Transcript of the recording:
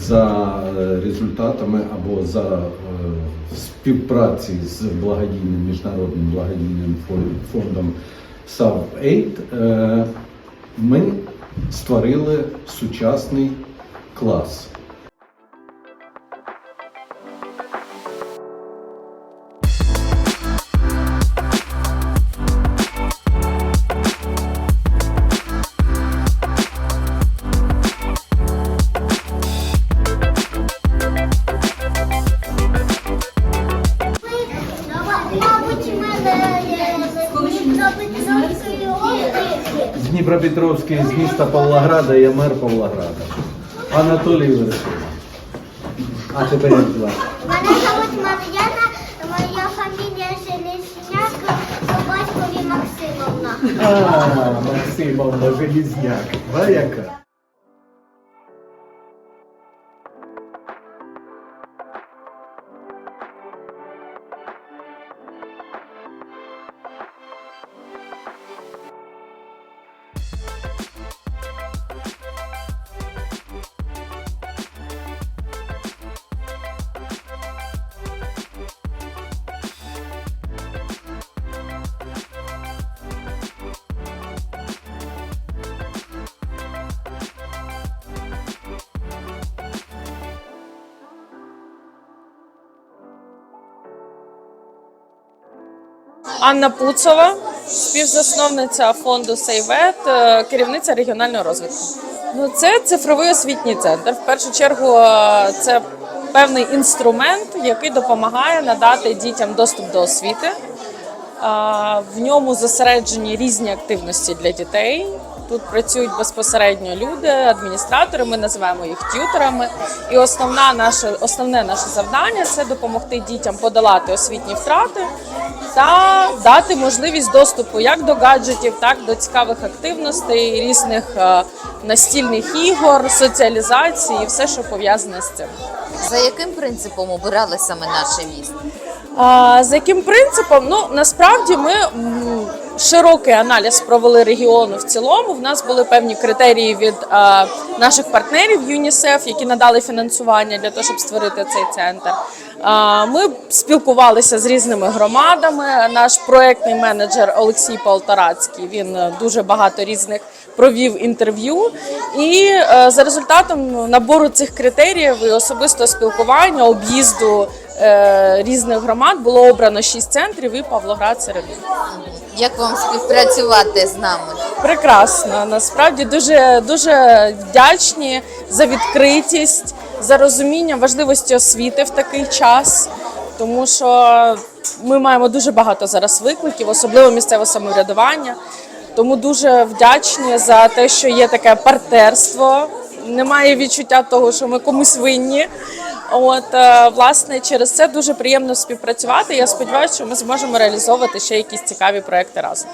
за е, результатами або за е, співпраці з благодійним міжнародним благодійним фон- фондом SAV-AID, е, ми створили сучасний клас. Дніпропетровської області. З Дніпропетровської, з міста Павлограда, я мер Павлограда. Анатолій Вершина. А тебе як звати? Мене зовуть Мар'яна, моя фамілія Железняк, батькові Максимовна. А, Максимовна Желізняк. А яка? Анна Пуцова, співзасновниця фонду Сейвет, керівниця регіонального розвитку. Ну, це цифровий освітній центр. В першу чергу, е, це певний інструмент, який допомагає надати дітям доступ до освіти. Е, В ньому зосереджені різні активності для дітей. Тут працюють безпосередньо люди, адміністратори. Ми називаємо їх т'ютерами. І основна наше основне наше завдання це допомогти дітям подолати освітні втрати та дати можливість доступу як до гаджетів, так і до цікавих активностей, різних е, настільних ігор, соціалізації і все, що пов'язане з цим. За яким принципом обирали саме наше місто? А, за яким принципом? Ну насправді ми широкий аналіз провели регіону в цілому. В нас були певні критерії від а, наших партнерів ЮНІСЕФ, які надали фінансування для того, щоб створити цей центр. Ми спілкувалися з різними громадами. Наш проектний менеджер Олексій Полторацький він е, дуже багато різних провів інтерв'ю. І е, за результатом набору цих критеріїв і особистого спілкування, об'їзду е, різних громад було обрано шість центрів і Павлоград серед них. Як вам співпрацювати з нами? Прекрасно. Насправді дуже дуже вдячні за відкритість, за розуміння важливості освіти в такий час, тому що ми маємо дуже багато зараз викликів, особливо місцеве самоврядування. Тому дуже вдячні за те, що є таке партнерство. Немає відчуття того, що ми комусь винні. От е, власне через це дуже приємно співпрацювати. Я сподіваюся, що ми зможемо реалізовувати ще якісь цікаві проекти разом.